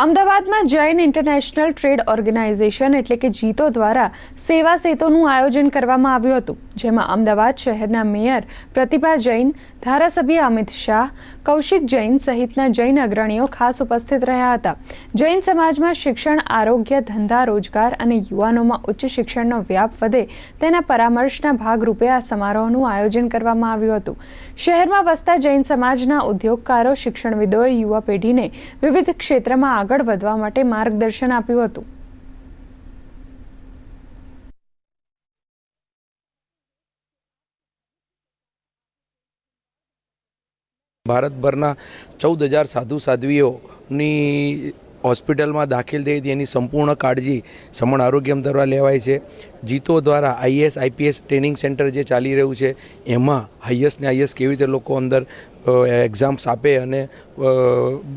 અમદાવાદમાં Jain international trade organisation એટલે કે જીતો દ્વારા સેવા સેતુનું આયોજન કરવામાં આવ્યું હતું, જેમાં અમદાવાદ શહેરના મેયર પ્રતિભા જૈન, ધારાસભ્ય અમિત શાહ, કૌશિક જૈન સહિતના જૈન અગ્રણીઓ ખાસ ઉપસ્થિત રહ્યા હતા. જૈન સમાજમાં શિક્ષણ, આરોગ્ય, ધંધા, રોજગાર અને યુવાનોમાં ઉચ્ચ શિક્ષણનો વ્યાપ વધે તેના પરામર્શના ભાગરૂપે આ સમારોહનું આયોજન કરવામાં આવ્યું હતું. શહેરમાં વસતા જૈન સમાજના ઉદ્યોગકારો, શિક્ષણવિદોએ યુવા પેઢીને વિવિધ ક્ષેત્રમાં આગળ વધવા માટે માર્ગદર્શન આપ્યું હતું. ભારતભરના ચૌદ હજાર સાધુ સાધ્વીઓની હોસ્પિટલમાં દાખલ થઈ હતી. એની સંપૂર્ણ કાળજી સમણ આરોગ્યમ દ્વારા લેવાય છે. જીતો દ્વારા આઈએસ આઈપીએસ ટ્રેનિંગ સેન્ટર જે ચાલી રહ્યું છે, એમાં હાઈએસ્ટ ને હાઈએસ્ટ કેવી રીતે લોકો અંદર એક્ઝામ્સ આપે અને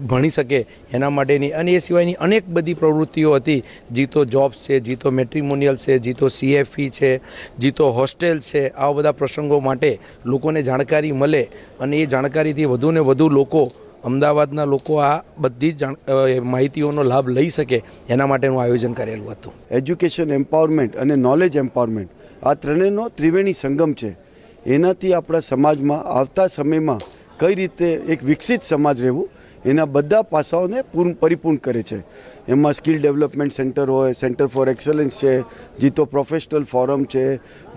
ભણી શકે એના માટેની અને એ સિવાયની અનેક બધી પ્રવૃત્તિઓ હતી. જીતો જોબ્સ છે, જીતો મેટ્રિમોનિયલ છે, જીતો સીએફઈ છે, જીતો હોસ્ટેલ છે, આવા બધા પ્રસંગો માટે લોકોને જાણકારી મળે અને એ જાણકારીથી વધુને વધુ લોકો અમદાવાદના લોકો આ બધી જ માહિતીઓનો લાભ લઈ શકે એના માટેનું આયોજન કરેલું હતું. એજ્યુકેશન એમ્પાવરમેન્ટ અને નોલેજ એમ્પાવરમેન્ટ આ ત્રણેયનો ત્રિવેણી સંગમ છે. એનાથી આપણા સમાજમાં આવતા સમયમાં કઈ રીતે એક વિકસિત સમાજ રહેવું, એના બધા પાસાઓને પૂર્ણ પરિપૂર્ણ કરે છે. એમાં સ્કિલ ડેવલપમેન્ટ સેન્ટર હોય સેન્ટર ફોર એક્સલન્સ છે, જીતો પ્રોફેશનલ ફોરમ છે,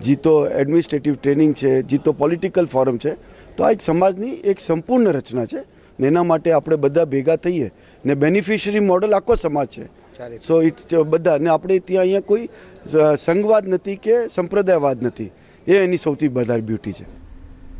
જીતો એડમિનિસ્ટ્રેટિવ ટ્રેનિંગ છે, જીતો પોલિટિકલ ફોરમ છે. તો આ એક સમાજની એક સંપૂર્ણ રચના છે. ને એના માટે આપણે બધા ભેગા થઈએ ને બેનિફિશરી મોડલ આખો સમાજ છે. સો ઇટ બધા. ને આપણે ત્યાં અહીંયા કોઈ સંઘવાદ નથી કે સંપ્રદાયવાદ નથી. એ એની સૌથી વધારે બ્યુટી છે.